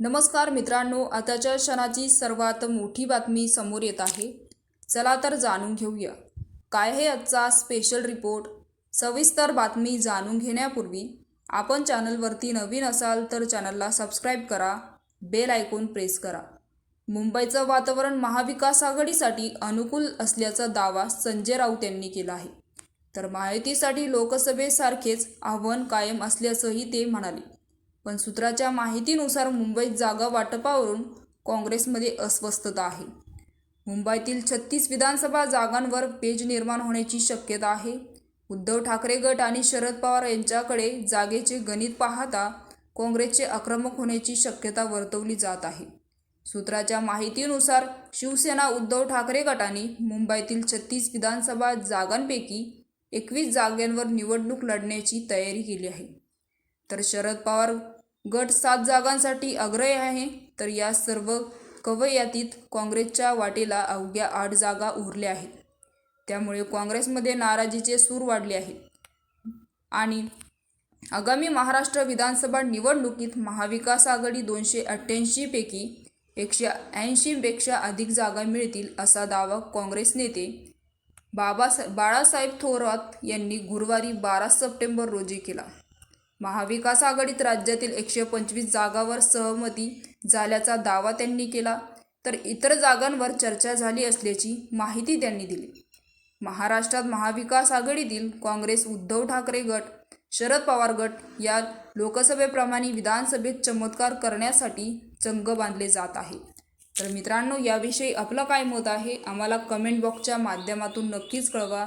नमस्कार मित्रांनो आताच्या क्षणाची सर्वात मोठी बातमी समोर येत आहे. चला तर जाणून घेऊया. काय आहे आजचा स्पेशल रिपोर्ट सविस्तर बातमी जाणून घेण्यापूर्वी आपण चॅनलवरती नवीन असाल तर चॅनलला सबस्क्राईब करा बेल आयकॉन प्रेस करा. मुंबईचं वातावरण महाविकास आघाडीसाठी अनुकूल असल्याचा दावा संजय राऊत यांनी केला आहे. तर माहितीसाठी लोकसभेसारखेच आव्हान कायम असल्याचंही ते म्हणाले. पण सूत्राच्या माहितीनुसार मुंबईत जागा वाटपावरून काँग्रेसमध्ये अस्वस्थता आहे. मुंबईतील छत्तीस विधानसभा जागांवर पेज निर्माण होण्याची शक्यता आहे. उद्धव ठाकरे गट आणि शरद पवार यांच्याकडे जागेचे गणित पाहता काँग्रेसचे आक्रमक होण्याची शक्यता वर्तवली जात आहे. सूत्राच्या माहितीनुसार शिवसेना उद्धव ठाकरे गटाने मुंबईतील छत्तीस विधानसभा जागांपैकी एकवीस जागांवर निवडणूक लढण्याची तयारी केली आहे. तर शरद पवार गट सात जागांसाठी आग्रही आहे तर या सर्व कवयातीत काँग्रेसच्या वाटेला अवघ्या आठ जागा उरल्या आहेत. त्यामुळे काँग्रेसमध्ये नाराजीचे सूर वाढले आहेत. आणि आगामी महाराष्ट्र विधानसभा निवडणुकीत महाविकास आघाडी दोनशे अठ्ठ्याऐंशीपैकी एकशे ऐंशीपेक्षा अधिक जागा मिळतील असा दावा काँग्रेस नेते बाबासा बाळासाहेब थोरात यांनी गुरुवारी बारा सप्टेंबर रोजी केला. महाविकास आघाडीत राज्यातील एकशे पंचवीस जागावर सहमती झाल्याचा दावा त्यांनी केला. तर इतर जागांवर चर्चा झाली असल्याची माहिती त्यांनी दिली. महाराष्ट्रात महाविकास आघाडीतील काँग्रेस उद्धव ठाकरे गट शरद पवार गट या लोकसभेप्रमाणे विधानसभेत चमत्कार करण्यासाठी चंग बांधले जात आहे. तर मित्रांनो याविषयी आपलं काय मत आहे? आम्हाला कमेंट बॉक्सच्या माध्यमातून नक्कीच कळवा.